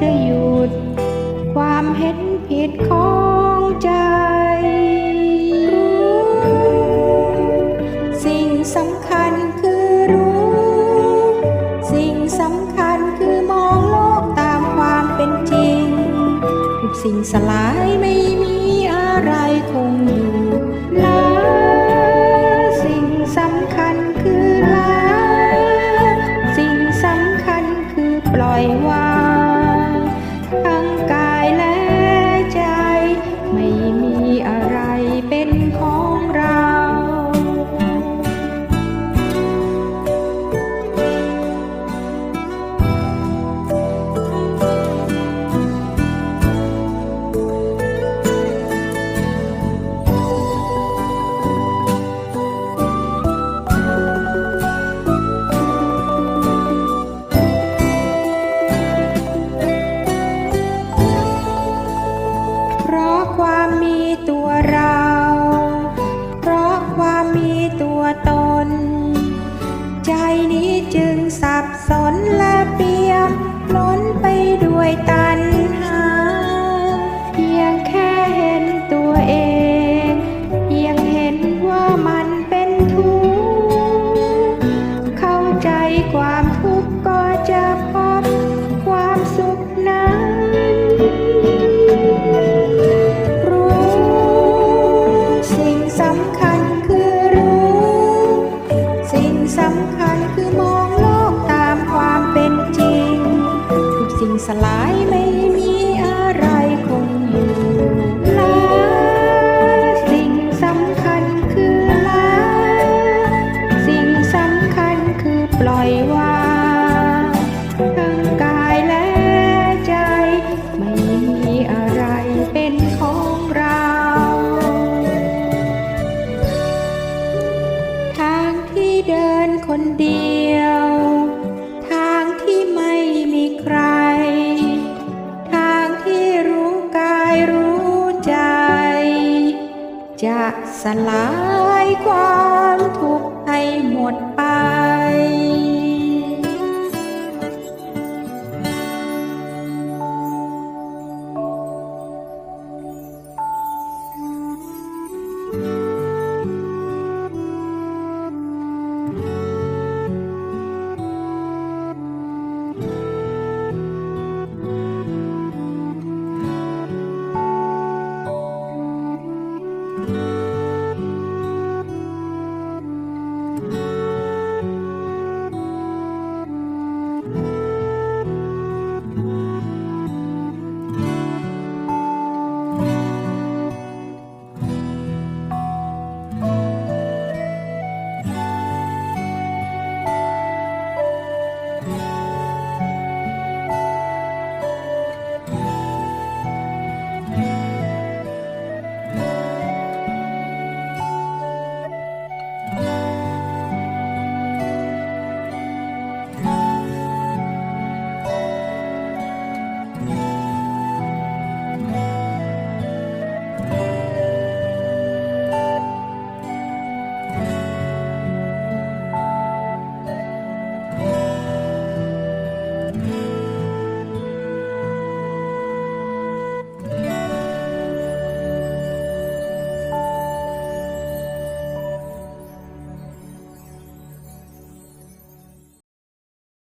จะหยุด ความเห็นผิดของใจ สิ่งสำคัญคือรู้ สิ่งสำคัญคือมองโลกตามความเป็นจริง ทุกสิ่งสลายไม่มีอะไรคงอยู่ลาสิ่งสำคัญคือลาสิ่งสำคัญคือปล่อยวาง สนและเปียกล้นไปด้วยตัณหา เพียงแค่เห็นตัวเอง เพียงเห็นว่ามันเป็นทุกข์เข้าใจความทุกข์ก็จะพบความสุขนั้นรู้สิ่งสำคัญคือรู้ สิ่งสำคัญคือมอง สลายไม่มีอะไรคงอยู่ลาสิ่งสำคัญคือลาสิ่งสำคัญคือปล่อยวางทั้งกายและใจ ไม่มีอะไรเป็นของเรา ทางที่เดินคนเดียว จะสลายความทุกข์ให้หมดไป